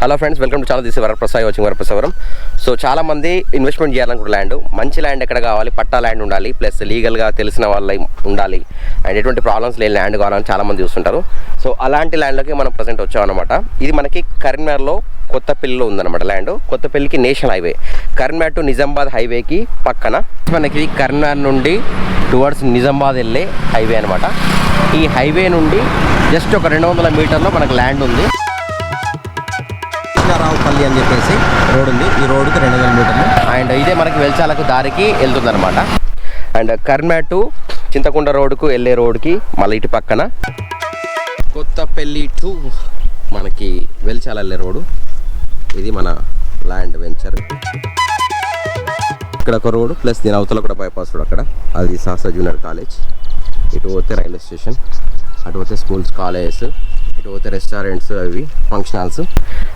Hello friends welcome to చాలా this వరప్రసాయ్ వచ్చింగ్ వరప్రసావరం సో చాలా మంది ఇన్వెస్ట్మెంట్ చేయాలనుకుంటే ల్యాండ్ మంచి ల్యాండ్ ఎక్కడ కావాలి పట్టా ల్యాండ్ ఉండాలి ప్లస్ లీగల్గా తెలిసిన వాళ్ళ ఉండాలి. అండ్ ఎటువంటి ప్రాబ్లమ్స్ లేని ల్యాండ్ కావాలని చాలామంది చూస్తుంటారు. సో అలాంటి ల్యాండ్లోకి మనం ప్రజెంట్ వచ్చామన్నమాట. ఇది మనకి కరీంనగర్లో కొత్తపల్లిలో ఉందన్నమాట land కొత్తపల్లికి national highway Karimnagar to Nizamabad హైవేకి పక్కన మనకి కరీంనగర్ నుండి టువర్డ్స్ నిజామాబాద్ వెళ్ళే హైవే అనమాట ఈ హైవే నుండి జస్ట్ ఒక రెండు వందల మీటర్లో మనకు ల్యాండ్ ఉంది. కృష్ణారావుపల్లి అని చెప్పేసి రోడ్ ఉంది. ఈ రోడ్కి రెండు వందల మీటర్లు. అండ్ ఇదే మనకి వెల్చాలకు దారికి వెళ్తుంది అనమాట అండ్ కర్మా టు చింతకుండ రోడ్కు వెళ్ళే రోడ్కి మళ్ళీ ఇటు పక్కన కొత్తపల్లి టు మనకి వెల్చాల వెళ్ళే రోడ్డు. ఇది మన ల్యాండ్ వెంచర్. ఇక్కడ ఒక రోడ్ ప్లస్ దీని అవతల కూడా బైపాస్ రోడ్ అక్కడ. అది శాస్త్ర జూనియర్ కాలేజ్. ఇటు పోతే రైల్వే స్టేషన్. అటు పోతే స్కూల్స్ కాలేజెస్ ఇటు పోతే రెస్టారెంట్స్ అవి ఫంక్షన్ హాల్స్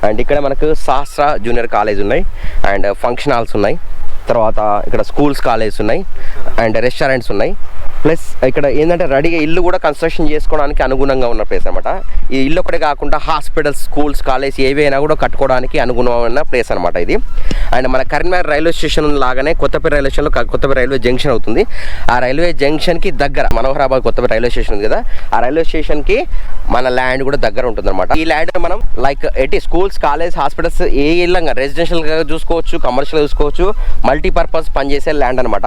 అండ్ ఇక్కడ మనకు శాస్త్ర జూనియర్ కాలేజ్ ఉన్నాయి అండ్ ఫంక్షన్ హాల్స్ ఉన్నాయి. తర్వాత ఇక్కడ స్కూల్స్ కాలేజెస్ ఉన్నాయి. అండ్ రెస్టారెంట్స్ ఉన్నాయి. ప్లస్ ఇక్కడ ఏంటంటే రెడీగా ఇల్లు కూడా కన్స్ట్రక్షన్ చేసుకోవడానికి అనుగుణంగా ఉన్న ప్లేస్ అనమాట ఈ ఇల్లు ఒకటే కాకుండా హాస్పిటల్స్ స్కూల్స్ కాలేజ్ ఏవైనా కూడా కట్టుకోవడానికి అనుగుణమైన ప్లేస్ అనమాట ఇది. అండ్ మన కరీంనగర్ రైల్వే స్టేషన్ లాగానే కొత్తపేట రైల్వే స్టేషన్లో కొత్తపేట రైల్వే జంక్షన్ అవుతుంది. ఆ రైల్వే జంక్షన్కి దగ్గర మనోహరాబాద్ కొత్తపేట రైల్వే స్టేషన్ ఉంది కదా. ఆ రైల్వే స్టేషన్కి మన ల్యాండ్ కూడా దగ్గర ఉంటుంది అనమాట ఈ ల్యాండ్ మనం లైక్ ఎట్టి స్కూల్స్ కాలేజ్ హాస్పిటల్స్ ఏ ఇల్లంగా రెసిడెన్షియల్గా చూసుకోవచ్చు కమర్షియల్ చూసుకోవచ్చు మల్టీపర్పస్ పనిచేసే ల్యాండ్ అనమాట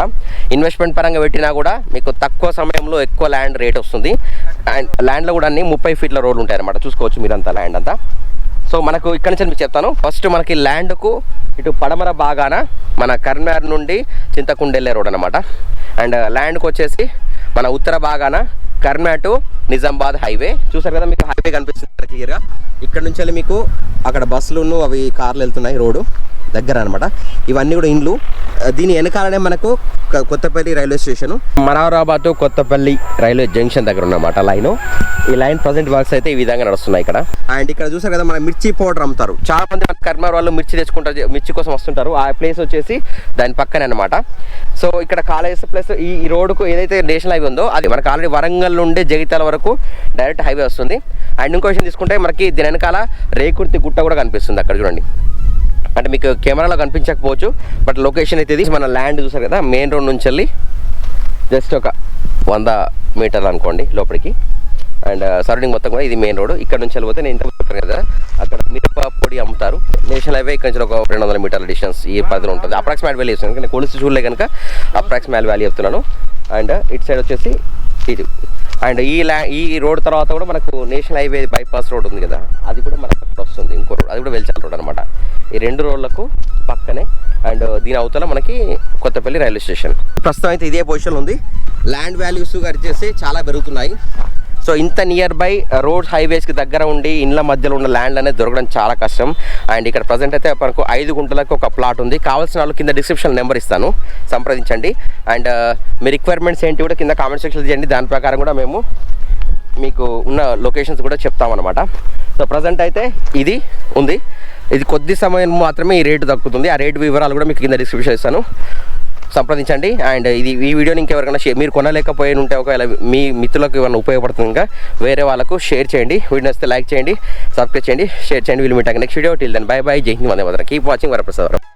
ఇన్వెస్ట్మెంట్ పరంగా పెట్టినా కూడా మీకు తక్కువ సమయంలో ఎక్కువ ల్యాండ్ రేట్ వస్తుంది. అండ్ ల్యాండ్లో కూడా అన్ని ముప్పై ఫీట్ల రోడ్లు ఉంటాయి అనమాట చూసుకోవచ్చు మీరంతా ల్యాండ్ అంతా. సో మనకు ఇక్కడ నుంచి మీకు చెప్తాను. ఫస్ట్ మనకి ల్యాండ్కు ఇటు పడమర భాగాన మన కరీంనగర్ నుండి చింతకుండెళ్ళే రోడ్ అనమాట అండ్ ల్యాండ్కి uh, వచ్చేసి మన ఉత్తర భాగాన కరీంనగర్ నిజామాబాద్ హైవే. చూసారు కదా మీకు హైవే కనిపిస్తుంది క్లియర్గా. ఇక్కడ నుంచి వెళ్ళి మీకు అక్కడ బస్సులు అవి కార్లు వెళ్తున్నాయి రోడ్డు దగ్గర అనమాట ఇవన్నీ కూడా ఇండ్లు. దీని వెనకాలనే మనకు కొత్తపల్లి రైల్వే స్టేషన్. మనారాబాద్ కొత్తపల్లి రైల్వే జంక్షన్ దగ్గర ఉన్నమాట లైన్. ఈ లైన్ ప్రజెంట్ వర్క్స్ అయితే ఈ విధంగా నడుస్తున్నాయి ఇక్కడ. అండ్ ఇక్కడ చూసారు కదా మన మిర్చి పౌడర్ అమ్ముతారు. చాలా మంది కర్మార్ వాళ్ళు మిర్చి తెచ్చుకుంటారు మిర్చి కోసం వస్తుంటారు. ఆ ప్లేస్ వచ్చేసి దాని పక్కనే అనమాట సో ఇక్కడ కాలేజ్ ప్లస్ ఈ ఈ రోడ్డుకు ఏదైతే నేషనల్ హైవే ఉందో అది మనకు ఆల్రెడీ వరంగల్ నుండి జగిత్యాల వరకు డైరెక్ట్ హైవే వస్తుంది. అండ్ ఇంకో విషయం తీసుకుంటే మనకి దీని వెనకాల రేకుర్తి గుట్ట కూడా కనిపిస్తుంది అక్కడ చూడండి. అంటే మీకు కెమెరాలో కనిపించకపోవచ్చు బట్ లొకేషన్ అయితే ఇది. మన ల్యాండ్ చూసారు కదా మెయిన్ రోడ్ నుంచి వెళ్ళి జస్ట్ ఒక వంద మీటర్లు అనుకోండి లోపలికి. అండ్ సరౌండింగ్ మొత్తం కూడా ఇది మెయిన్ రోడ్ ఇక్కడ నుంచి వెళ్ళిపోతే నేను ఇంత చెప్పాను కదా అక్కడ మిరప పొడి అమ్ముతారు. నేషనల్ హైవే ఇక్కడ నుంచి ఒక రెండు వందల మీటర్ల డిస్టెన్స్ ఈ పరిధిలో ఉంటుంది. అప్రాక్సిమేట్ వాల్యూ ఇస్తాను నేను కొలిసి చూడలే కనుక అప్రాక్సిమేట్ వాల్యూ చెప్తున్నాను. అండ్ ఇటు సైడ్ వచ్చేసి ఇది. అండ్ ఈ ల్యా ఈ రోడ్ తర్వాత కూడా మనకు నేషనల్ హైవే బైపాస్ రోడ్ ఉంది కదా అది కూడా మనకు అక్కడ వస్తుంది ఇంకో రోడ్. అది కూడా వెల్చాల రోడ్ అనమాట ఈ రెండు రోడ్లకు పక్కనే అండ్ దీని అవతల మనకి కొత్తపల్లి రైల్వే స్టేషన్. ప్రస్తుతం అయితే ఇదే పొజిషన్ ఉంది. ల్యాండ్ వాల్యూస్ వచ్చేసి చాలా పెరుగుతున్నాయి. సో ఇంత నియర్ బై రోడ్ హైవేస్కి దగ్గర ఉండి ఇండ్ల మధ్యలో ఉన్న ల్యాండ్ అనేది దొరకడం చాలా కష్టం. అండ్ ఇక్కడ ప్రజెంట్ అయితే మనకు ఐదు గుంటలకు ఒక ప్లాట్ ఉంది. కావాల్సిన వాళ్ళు కింద డిస్క్రిప్షన్ నెంబర్ ఇస్తాను. సంప్రదించండి. అండ్ uh, మీ రిక్వైర్మెంట్స్ ఏంటి కూడా కింద కామెంట్ సెక్షన్ చేయండి దాని ప్రకారం కూడా మేము మీకు ఉన్న లొకేషన్స్ కూడా చెప్తామన్నమాట. సో ప్రజెంట్ అయితే ఇది ఉంది. ఇది కొద్ది సమయం మాత్రమే ఈ రేటు దక్కుతుంది ఆ రేటు వివరాలు కూడా మీకు కింద డిస్క్రిప్షన్ ఇస్తాను. సంప్రదించండి. అండ్ ఇది ఈ వీడియోని ఇంకెవరికైనా షేర్ మీరు కొనలేకపోయి ఉంటే ఒకవేళ మీ మిత్రులకు ఏమైనా ఉపయోగపడుతుంది ఇంకా వేరే వాళ్ళకు షేర్ చేయండి. వీడియో వస్తే లైక్ చేయండి సబ్స్క్రైబ్ చేయండి షేర్ చేయండి. వీళ్ళు మీటాక next video till then bye bye జై హింద్ వందే మాత్రం. Keep watching Varaprasad